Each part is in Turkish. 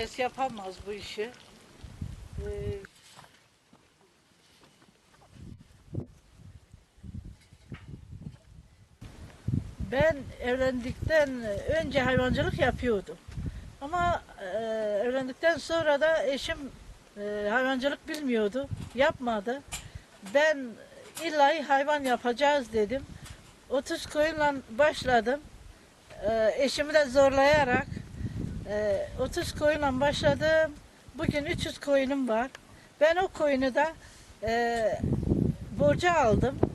Herkes yapamaz bu işi. Ee, ben evlendikten önce hayvancılık yapıyordum. Ama e, evlendikten sonra da eşim e, hayvancılık bilmiyordu, yapmadı. Ben illa hayvan yapacağız dedim. 30 koyunla başladım. E, eşimi de zorlayarak e, 30 koyunla başladım. Bugün 300 koyunum var. Ben o koyunu da e, borca aldım.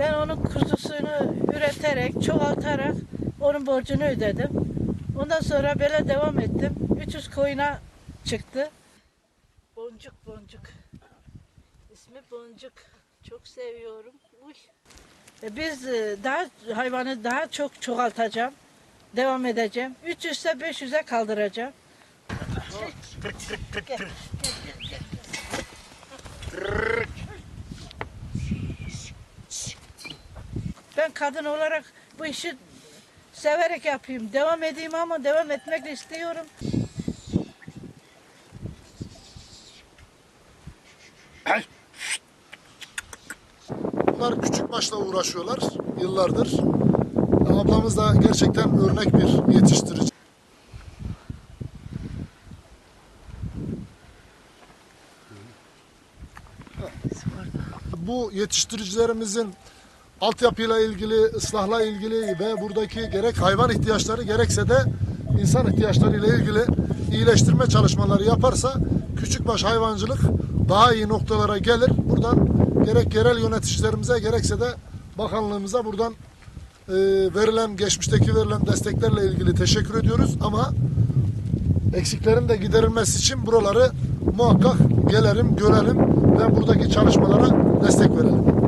Ben onun kuzusunu üreterek, çoğaltarak onun borcunu ödedim. Ondan sonra böyle devam ettim. 300 koyuna çıktı. Boncuk boncuk. İsmi Boncuk. Çok seviyorum. Uy. E, Biz e, daha hayvanı daha çok çoğaltacağım. Devam edeceğim. 300 ise 500'e kaldıracağım. Gel, gel, gel, gel. Ben kadın olarak bu işi severek yapayım. Devam edeyim ama devam etmek de istiyorum. Bunlar küçük başla uğraşıyorlar yıllardır. Ablamız da gerçekten örnek bir yetiştirici. Bu yetiştiricilerimizin altyapıyla ilgili, ıslahla ilgili ve buradaki gerek hayvan ihtiyaçları gerekse de insan ihtiyaçları ile ilgili iyileştirme çalışmaları yaparsa küçükbaş hayvancılık daha iyi noktalara gelir. Buradan gerek yerel yöneticilerimize gerekse de bakanlığımıza buradan e, verilen geçmişteki verilen desteklerle ilgili teşekkür ediyoruz ama eksiklerin de giderilmesi için buraları muhakkak gelelim, görelim ve buradaki çalışmalara destek verelim.